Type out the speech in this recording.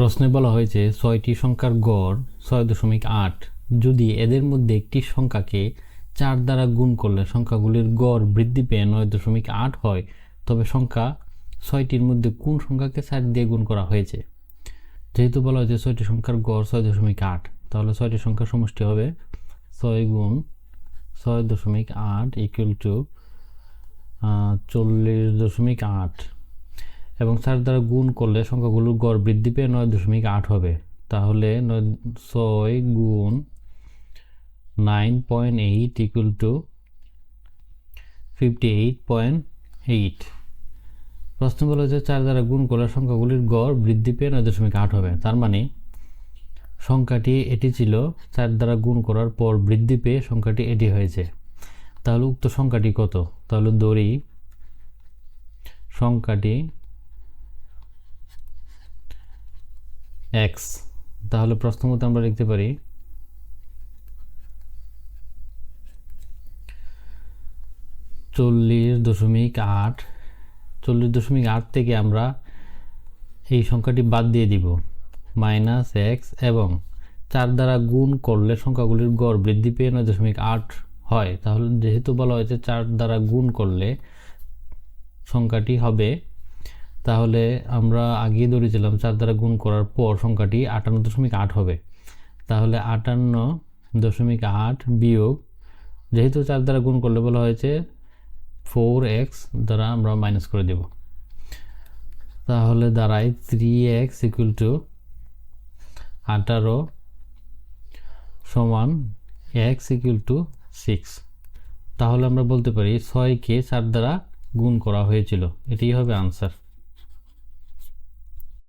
প্রশ্নে বলা হয়েছে, ছয়টি সংখ্যার গড় ছয় দশমিক আট। যদি এদের মধ্যে একটি সংখ্যাকে চার দ্বারা গুণ করলে সংখ্যাগুলির গড় বৃদ্ধি পেয়ে নয় দশমিক আট হয়, তবে সংখ্যা ছয়টির মধ্যে কোন সংখ্যাকে চার দিয়ে গুণ করা হয়েছে? যেহেতু বলা হয়েছে ছয়টি সংখ্যার গড় ছয় দশমিক আট, তাহলে ছয়টি সংখ্যার সমষ্টি হবে ছয় গুণ ছয় দশমিক আট ইকুয়াল টু চল্লিশ দশমিক আট। এবং চার দ্বারা গুণ করলে সংখ্যাগুলোর গড় বৃদ্ধি পেয়ে নয় দশমিক আট হবে। তাহলে নয়, ছয় গুণ nine point eight equal to fifty eight point eight প্রশ্ন বলা হচ্ছে চার দ্বারা গুণ করলে সংখ্যাগুলির গড় বৃদ্ধি পেয়ে নয় দশমিক আট হবে। তার মানে সংখ্যাটি এটি ছিল, চার দ্বারা গুণ করার পর বৃদ্ধি পেয়ে সংখ্যাটি এটি হয়েছে। তাহলে উক্ত সংখ্যাটি কত? তাহলে দড়ি সংখ্যাটি এক্স তাহলে প্রশ্ন আমরা লিখতে পারি, চল্লিশ দশমিক আট, চল্লিশ দশমিক আট থেকে আমরা এই সংখ্যাটি বাদ দিয়ে দিব, মাইনাস এক্স এবং চার দ্বারা গুণ করলে সংখ্যাগুলির গড় বৃদ্ধি পেয়ে নয় দশমিক আট হয়। তাহলে যেহেতু বলা হয়েছে চার দ্বারা গুণ করলে সংখ্যাটি হবে তাহলে আমরা আগিয়ে ধরেছিলাম চার দ্বারা গুণ করার পর সংখ্যাটি আটান্ন দশমিক আট হবে। তাহলে আটান্ন দশমিক আট বিয়োগ, যেহেতু চার দ্বারা গুণ করলে বলা হয়েছে ফোর এক্স দ্বারা আমরা মাইনাস করে দেব। তাহলে দাঁড়ায় থ্রি এক্স ইকুয়াল টু আঠারো সমান এক্স ইকুয়াল টু সিক্স। তাহলে আমরা বলতে পারি ছয়কে চার দ্বারা গুণ করা হয়েছিল। এটাই হবে আনসার।